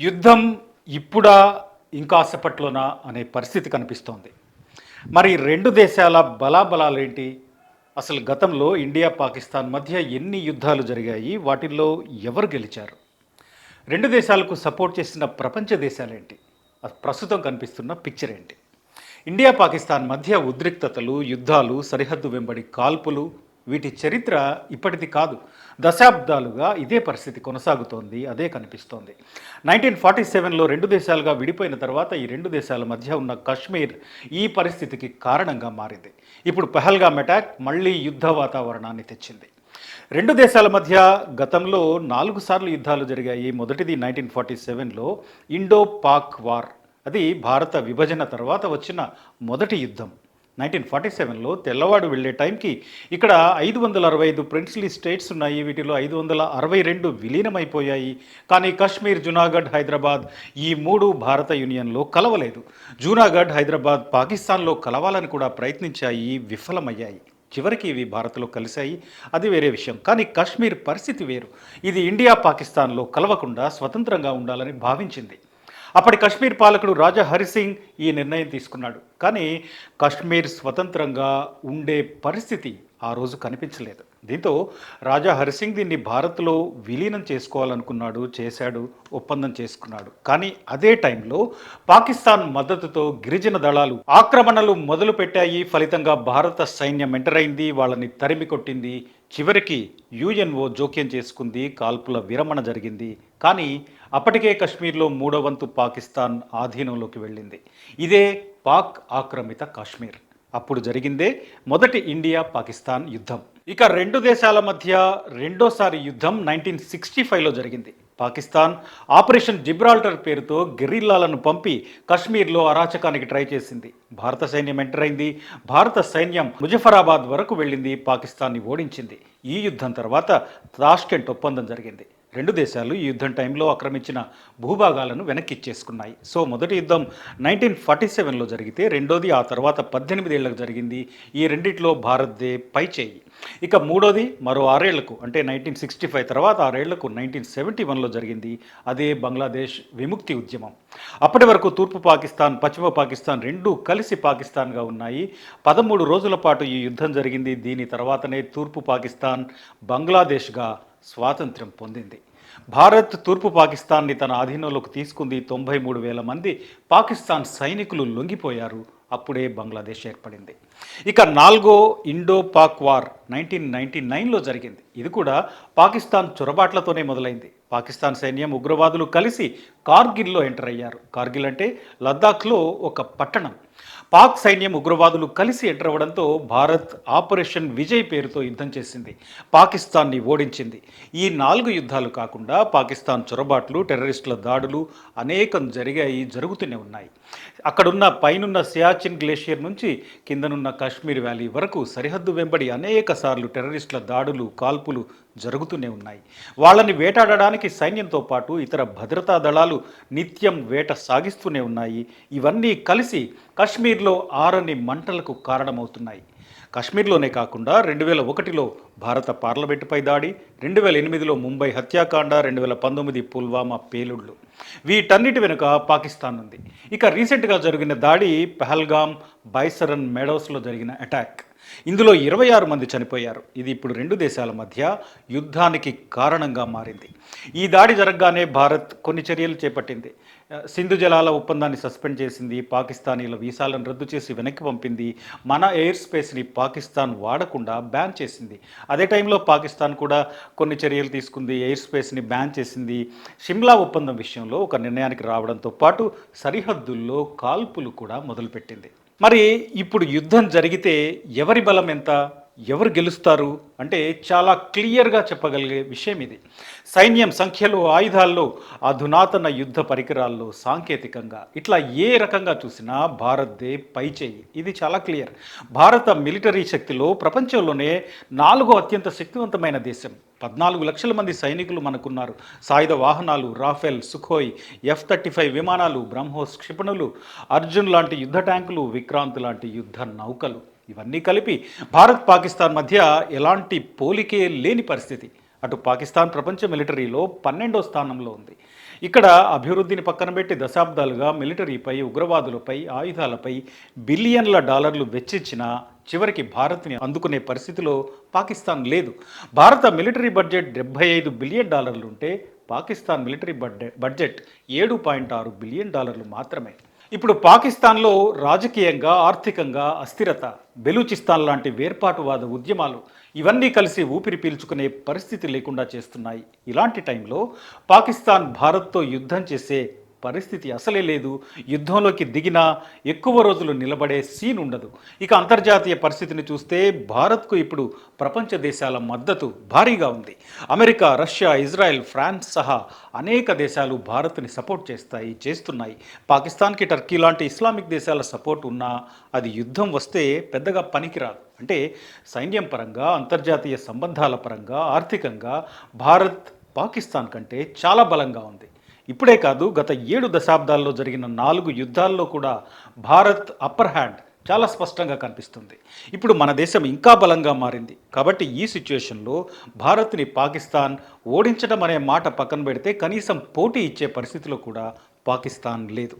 యుద్ధం ఇప్పుడా ఇంకాసేపట్లోనా అనే పరిస్థితి కనిపిస్తోంది. మరి రెండు దేశాల బలాబలాలేంటి? అసలు గతంలో ఇండియా పాకిస్తాన్ మధ్య ఎన్ని యుద్ధాలు జరిగాయి? వాటిల్లో ఎవరు గెలిచారు? రెండు దేశాలకు సపోర్ట్ చేసిన ప్రపంచ దేశాలేంటి? ప్రస్తుతం కనిపిస్తున్న పిక్చర్ ఏంటి? ఇండియా పాకిస్తాన్ మధ్య ఉద్రిక్తతలు యుద్ధాలు సరిహద్దు వెంబడి కాల్పులు వీటి చరిత్ర ఇప్పటిది కాదు. దశాబ్దాలుగా ఇదే పరిస్థితి కొనసాగుతోంది అదే కనిపిస్తోంది. నైన్టీన్ ఫార్టీ సెవెన్లో రెండు దేశాలుగా విడిపోయిన తర్వాత ఈ రెండు దేశాల మధ్య ఉన్న కశ్మీర్ ఈ పరిస్థితికి కారణంగా మారింది. ఇప్పుడు పెహల్గామ్ అటాక్ మళ్ళీ యుద్ధ వాతావరణాన్ని తెచ్చింది. రెండు దేశాల మధ్య గతంలో నాలుగు సార్లు యుద్ధాలు జరిగాయి. మొదటిది నైన్టీన్ ఫార్టీ సెవెన్లో ఇండో పాక్ వార్. అది భారత విభజన తర్వాత వచ్చిన మొదటి యుద్ధం. నైన్టీన్ ఫార్టీ సెవెన్లో తెల్లవాడు వెళ్ళే టైంకి ఇక్కడ ఐదు వందల అరవై ఐదు ప్రిన్స్లీ స్టేట్స్ ఉన్నాయి. వీటిలో ఐదు వందల అరవై రెండు విలీనమైపోయాయి. కానీ కశ్మీర్ జునాగఢ్ హైదరాబాద్ ఈ మూడు భారత యూనియన్లో కలవలేదు. జూనాగఢ్ హైదరాబాద్ పాకిస్తాన్లో కలవాలని కూడా ప్రయత్నించాయి. విఫలమయ్యాయి. చివరికి ఇవి భారత్లో కలిశాయి. అది వేరే విషయం. కానీ కాశ్మీర్ పరిస్థితి వేరు. ఇది ఇండియా పాకిస్తాన్లో కలవకుండా స్వతంత్రంగా ఉండాలని భావించింది. అప్పటి కశ్మీర్ పాలకుడు రాజా హరిసింగ్ ఈ నిర్ణయం తీసుకున్నాడు. కానీ కశ్మీర్ స్వతంత్రంగా ఉండే పరిస్థితి ఆ రోజు కనిపించలేదు. దీంతో రాజా హరిసింగ్ దీన్ని భారత్లో విలీనం చేసుకోవాలనుకున్నాడు చేశాడు ఒప్పందం చేసుకున్నాడు. కానీ అదే టైంలో పాకిస్తాన్ మద్దతుతో గిరిజన దళాలు ఆక్రమణలు మొదలు పెట్టాయి. ఫలితంగా భారత సైన్యం ఎంటర్ అయింది వాళ్ళని తరిమి కొట్టింది. చివరికి యుఎన్ఓ జోక్యం చేసుకుంది కాల్పుల విరమణ జరిగింది. కానీ అప్పటికే కశ్మీర్లో మూడో వంతు పాకిస్తాన్ ఆధీనంలోకి వెళ్ళింది. ఇదే పాక్ ఆక్రమిత కాశ్మీర్. అప్పుడు జరిగిందే మొదటి ఇండియా పాకిస్తాన్ యుద్ధం. ఇక రెండు దేశాల మధ్య రెండోసారి యుద్ధం నైన్టీన్ సిక్స్టీ ఫైవ్లో జరిగింది. పాకిస్తాన్ ఆపరేషన్ జిబ్రాల్టర్ పేరుతో గెరిల్లాలను పంపి కశ్మీర్లో అరాచకానికి ట్రై చేసింది. భారత సైన్యం ఎంటర్ అయింది. భారత సైన్యం ముజఫరాబాద్ వరకు వెళ్ళింది. పాకిస్తాన్ని ఓడించింది. ఈ యుద్ధం తర్వాత తాష్కెంట్ ఒప్పందం జరిగింది. రెండు దేశాలు ఈ యుద్ధం టైంలో ఆక్రమించిన భూభాగాలను వెనక్కి ఇచ్చేసుకున్నాయి సో మొదటి యుద్ధం నైన్టీన్ ఫార్టీ సెవెన్లో జరిగితే రెండోది ఆ తర్వాత పద్దెనిమిదేళ్ళకు జరిగింది. ఈ రెండిట్లో భారత్దే పై చేయి. ఇక మూడోది మరో ఆరేళ్ళకు అంటే నైన్టీన్ సిక్స్టీ ఫైవ్ తర్వాత ఆరేళ్ళకు నైన్టీన్ సెవెంటీ వన్లో జరిగింది. అదే బంగ్లాదేశ్ విముక్తి ఉద్యమం. అప్పటి వరకు తూర్పు పాకిస్తాన్ పశ్చిమ పాకిస్తాన్ రెండూ కలిసి పాకిస్తాన్గా ఉన్నాయి. పదమూడు రోజుల పాటు ఈ యుద్ధం జరిగింది. దీని తర్వాతనే తూర్పు పాకిస్తాన్ బంగ్లాదేశ్గా స్వాతంత్ర్యం పొందింది. భారత్ తూర్పు పాకిస్తాన్ని తన ఆధీనంలోకి తీసుకుంది. తొంభై మూడు వేల మంది పాకిస్తాన్ సైనికులు లొంగిపోయారు. అప్పుడే బంగ్లాదేశ్ ఏర్పడింది. ఇక నాలుగో Indo Pak war nineteen ninety నైన్లో జరిగింది. ఇది కూడా పాకిస్తాన్ చొరబాట్లతోనే మొదలైంది. పాకిస్తాన్ సైన్యం ఉగ్రవాదులు కలిసి కార్గిల్లో ఎంటర్ అయ్యారు. కార్గిల్ అంటే లద్దాఖ్లో ఒక పట్టణం. పాక్ సైన్యం ఉగ్రవాదులు కలిసి ఎంటర్ అవ్వడంతో భారత్ ఆపరేషన్ విజయ్ పేరుతో యుద్ధం చేసింది. పాకిస్తాన్ని ఓడించింది. ఈ నాలుగు యుద్ధాలు కాకుండా పాకిస్తాన్ చొరబాట్లు టెర్రరిస్టుల దాడులు అనేకం జరిగాయి జరుగుతూనే ఉన్నాయి. అక్కడున్న పైనున్న సియాచిన్ గ్లేషియర్ నుంచి కిందనున్న కాశ్మీర్ వ్యాలీ వరకు సరిహద్దు వెంబడి అనేక సార్లు టెర్రరిస్టుల దాడులు కాల్పులు జరుగుతూనే ఉన్నాయి. వాళ్ళని వేటాడడానికి సైన్యంతో పాటు ఇతర భద్రతా దళాలు నిత్యం వేట సాగిస్తూనే ఉన్నాయి. ఇవన్నీ కలిసి కాశ్మీర్లో ఆరని మంటలకు కారణమవుతున్నాయి. కాశ్మీర్లోనే కాకుండా రెండు వేల ఒకటిలో భారత పార్లమెంటుపై దాడి రెండు వేల ఎనిమిదిలో ముంబై హత్యాకాండ రెండు వేల పంతొమ్మిది పుల్వామా పేలుళ్ళు. వీటన్నిటి వెనుక పాకిస్తాన్ ఉంది ఇక రీసెంట్గా జరిగిన దాడి పహల్గామ్ బైసరన్ మెడోస్లో జరిగిన అటాక్. ఇందులో ఇరవై ఆరు మంది చనిపోయారు. ఇది ఇప్పుడు రెండు దేశాల మధ్య యుద్ధానికి కారణంగా మారింది. ఈ దాడి జరగగానే భారత్ కొన్ని చర్యలు చేపట్టింది. సింధు జలాల ఒప్పందాన్ని సస్పెండ్ చేసింది పాకిస్తానీల వీసాలను రద్దు చేసి వెనక్కి పంపింది మన ఎయిర్ స్పేస్ని పాకిస్తాన్ వాడకుండా బ్యాన్ చేసింది. అదే టైంలో పాకిస్తాన్ కూడా కొన్ని చర్యలు తీసుకుంది ఎయిర్ స్పేస్ని బ్యాన్ చేసింది. షిమ్లా ఒప్పందం విషయంలో ఒక నిర్ణయానికి రావడంతో పాటు సరిహద్దుల్లో కాల్పులు కూడా మొదలుపెట్టింది. మరి ఇప్పుడు యుద్ధం జరిగితే ఎవరి బలం ఎంత? ఎవరు గెలుస్తారు అంటే చాలా క్లియర్గా చెప్పగలిగే విషయం ఇది. సైన్యం సంఖ్యలో ఆయుధాల్లో అధునాతన యుద్ధ పరికరాల్లో సాంకేతికంగా ఇట్లా ఏ రకంగా చూసినా భారత్దే పైచేయి ఇది చాలా క్లియర్. భారత మిలిటరీ శక్తిలో ప్రపంచంలోనే నాలుగో అత్యంత శక్తివంతమైన దేశం. పద్నాలుగు లక్షల మంది సైనికులు మనకున్నారు. సాయుధ వాహనాలు Rafale Sukhoi F thirty five విమానాలు బ్రహ్మోస్ క్షిపణులు అర్జున్ లాంటి యుద్ధ ట్యాంకులు విక్రాంత్ లాంటి యుద్ధ నౌకలు. ఇవన్నీ కలిపి భారత్ పాకిస్తాన్ మధ్య ఎలాంటి పోలికే లేని పరిస్థితి. అటు పాకిస్తాన్ ప్రపంచ మిలిటరీలో పన్నెండో స్థానంలో ఉంది. ఇక్కడ అభివృద్ధిని పక్కన పెట్టి దశాబ్దాలుగా మిలిటరీపై ఉగ్రవాదులపై ఆయుధాలపై బిలియన్ల డాలర్లు వెచ్చించిన చివరికి భారత్ని అందుకునే పరిస్థితిలో పాకిస్తాన్ లేదు. భారత మిలిటరీ బడ్జెట్ డెబ్బై ఐదు బిలియన్ డాలర్లు ఉంటే పాకిస్తాన్ మిలిటరీ బడ్జెట్ బడ్జెట్ ఏడు పాయింట్ ఆరు బిలియన్ డాలర్లు మాత్రమే. ఇప్పుడు పాకిస్తాన్లో రాజకీయంగా ఆర్థికంగా అస్థిరత బెలూచిస్తాన్ లాంటి వేర్పాటువాద ఉద్యమాలు ఇవన్నీ కలిసి ఊపిరి పీల్చుకునే పరిస్థితి లేకుండా చేస్తున్నాయి. ఇలాంటి టైంలో పాకిస్తాన్ భారత్తో యుద్ధం చేసే పరిస్థితి అసలే లేదు. యుద్ధంలోకి దిగినా ఎక్కువ రోజులు నిలబడే సీన్ ఉండదు. ఇక అంతర్జాతీయ పరిస్థితిని చూస్తే భారత్కు ఇప్పుడు ప్రపంచ దేశాల మద్దతు భారీగా ఉంది. అమెరికా రష్యా ఇజ్రాయెల్ ఫ్రాన్స్ సహా అనేక దేశాలు భారత్ని సపోర్ట్ చేస్తాయి చేస్తున్నాయి. పాకిస్తాన్కి టర్కీ లాంటి ఇస్లామిక్ దేశాల సపోర్ట్ ఉన్నా అది యుద్ధం వస్తే పెద్దగా పనికిరాదు. అంటే సైన్యం పరంగా అంతర్జాతీయ సంబంధాల పరంగా ఆర్థికంగా భారత్ పాకిస్తాన్ కంటే చాలా బలంగా ఉంది. ఇప్పుడే కాదు గత ఏడు దశాబ్దాల్లో జరిగిన నాలుగు యుద్ధాల్లో కూడా భారత్ అప్పర్ హ్యాండ్ చాలా స్పష్టంగా కనిపిస్తుంది. ఇప్పుడు మన దేశం ఇంకా బలంగా మారింది. కాబట్టి ఈ సిచ్యుయేషన్లో భారత్ని పాకిస్తాన్ ఓడించడం అనే మాట పక్కన పెడితే కనీసం పోటీ ఇచ్చే పరిస్థితిలో కూడా పాకిస్తాన్ లేదు.